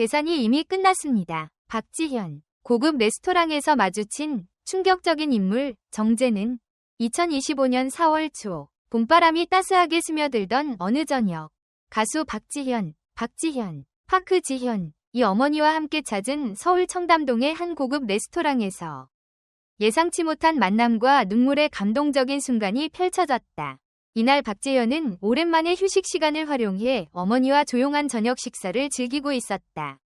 계산이 이미 끝났습니다. 박지현. 고급 레스토랑에서 마주친 충격적인 인물 정재는 2025년 4월 초 봄바람이 따스하게 스며들던 어느 저녁 가수 박지현, 박지현, 파크지현 이 어머니와 함께 찾은 서울 청담동의 한 고급 레스토랑에서 예상치 못한 만남과 눈물의 감동적인 순간이 펼쳐졌다. 이날 박재현은 오랜만에 휴식 시간을 활용해 어머니와 조용한 저녁 식사를 즐기고 있었다.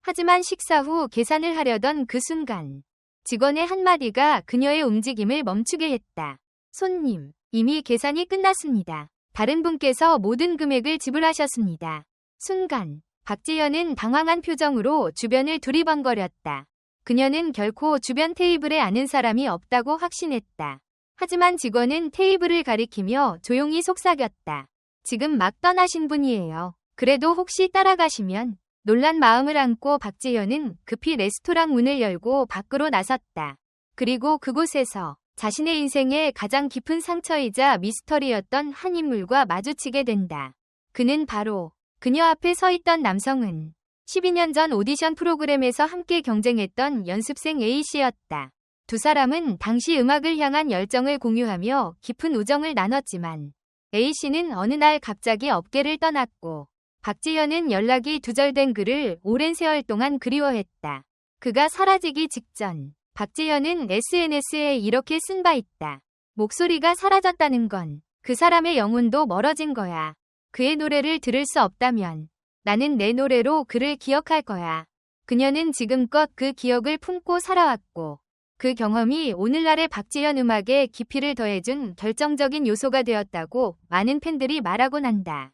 하지만 식사 후 계산을 하려던 그 순간 직원의 한마디가 그녀의 움직임을 멈추게 했다. 손님, 이미 계산이 끝났습니다. 다른 분께서 모든 금액을 지불하셨습니다. 순간 박재현은 당황한 표정으로 주변을 두리번거렸다. 그녀는 결코 주변 테이블에 아는 사람이 없다고 확신했다. 하지만 직원은 테이블을 가리키며 조용히 속삭였다. 지금 막 떠나신 분이에요. 그래도 혹시 따라가시면 놀란 마음을 안고 박재현은 급히 레스토랑 문을 열고 밖으로 나섰다. 그리고 그곳에서 자신의 인생의 가장 깊은 상처이자 미스터리였던 한 인물과 마주치게 된다. 그는 바로 그녀 앞에 서 있던 남성은 12년 전 오디션 프로그램에서 함께 경쟁했던 연습생 A씨였다. 두 사람은 당시 음악을 향한 열정을 공유하며 깊은 우정을 나눴지만 A씨는 어느 날 갑자기 업계를 떠났고 박지현은 연락이 두절된 그를 오랜 세월 동안 그리워했다. 그가 사라지기 직전 박지현은 SNS에 이렇게 쓴 바 있다. 목소리가 사라졌다는 건 그 사람의 영혼도 멀어진 거야. 그의 노래를 들을 수 없다면 나는 내 노래로 그를 기억할 거야. 그녀는 지금껏 그 기억을 품고 살아왔고 그 경험이 오늘날의 박지현 음악에 깊이를 더해준 결정적인 요소가 되었다고 많은 팬들이 말하곤 한다.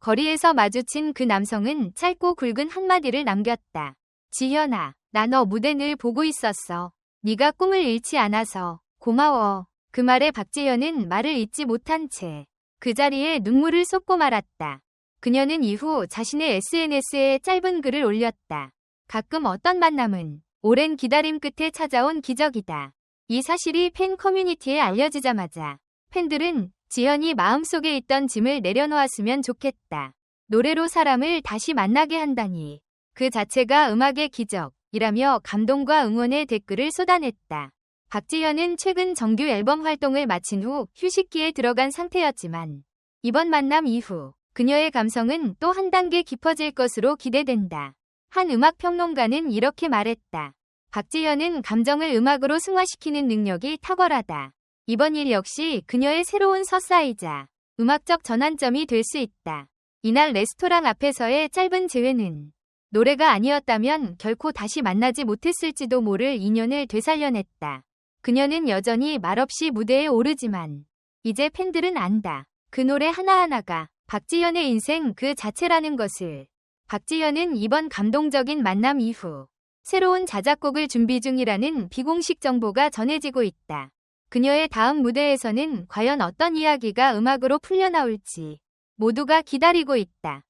거리에서 마주친 그 남성은 짧고 굵은 한마디를 남겼다. 지현아, 나 너 무대 늘 보고 있었어. 네가 꿈을 잃지 않아서 고마워. 그 말에 박재현은 말을 잊지 못한 채 그 자리에 눈물을 쏟고 말았다. 그녀는 이후 자신의 SNS에 짧은 글을 올렸다. 가끔 어떤 만남은 오랜 기다림 끝에 찾아온 기적이다. 이 사실이 팬 커뮤니티에 알려지자마자 팬들은 지현이 마음속에 있던 짐을 내려놓았으면 좋겠다. 노래로 사람을 다시 만나게 한다니. 그 자체가 음악의 기적이라며 감동과 응원의 댓글을 쏟아냈다. 박지현은 최근 정규 앨범 활동을 마친 후 휴식기에 들어간 상태였지만 이번 만남 이후 그녀의 감성은 또 한 단계 깊어질 것으로 기대된다. 한 음악 평론가는 이렇게 말했다. 박지현은 감정을 음악으로 승화시키는 능력이 탁월하다. 이번 일 역시 그녀의 새로운 서사이자 음악적 전환점이 될 수 있다. 이날 레스토랑 앞에서의 짧은 재회는 노래가 아니었다면 결코 다시 만나지 못했을지도 모를 인연을 되살려냈다. 그녀는 여전히 말없이 무대에 오르지만 이제 팬들은 안다. 그 노래 하나하나가 박지현의 인생 그 자체라는 것을. 박지현은 이번 감동적인 만남 이후 새로운 자작곡을 준비 중이라는 비공식 정보가 전해지고 있다. 그녀의 다음 무대에서는 과연 어떤 이야기가 음악으로 풀려나올지 모두가 기다리고 있다.